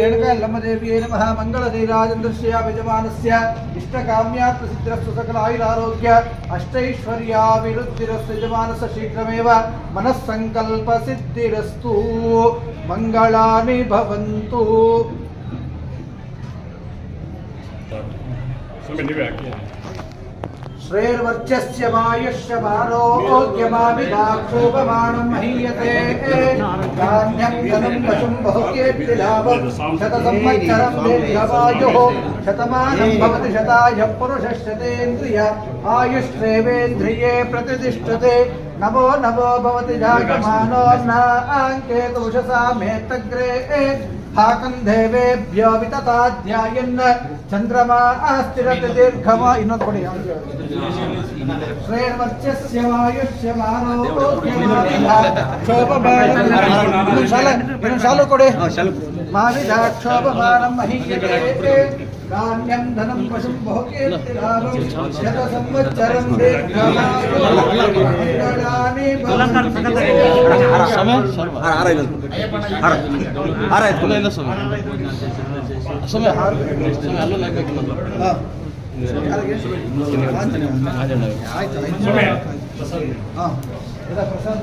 రేణుకల్లమ్మదేవ్యై నమ మంగళధీరాజంద్రస్య యజమానస్య ఇష్టకామ్యాత్మసిద్ధిరస్తు సకల ఆయురారోగ్య అష్టైశ్వర్యాభివృద్ధిరస్తు యజమానస్య శీఘ్రమేవ మనస్సంకల్ప సిద్ధిరస్తు మంగళాని భవంతు Thank you. श्रेर्वर्चस्य वायुश्च बारोग्यमाभिधाक्षोपमाणं महीयते। धान्यं धनं पशुं बहुकेऽप्यलाभं शतसंवत्सरं प्रतिष्ठते। नमो नमो भवति जागमानो न अङ्के दोषसा मेतग्रे हाकं देवेभ्यो वितता ध्यायन् चन्द्रमा अस्तिरति दीर्घमा इन्नोत् कोडि श्रेर्वर्चस्य वायुष्यमानो क्षोभमानं शालो कोडे माविधा क्षोभमानं महीयते कान्यं धनं पशुं बहुकीर्तिलाभं शतसंवत्सरं ಆಯ್ತು ಪ್ರಸಾದ್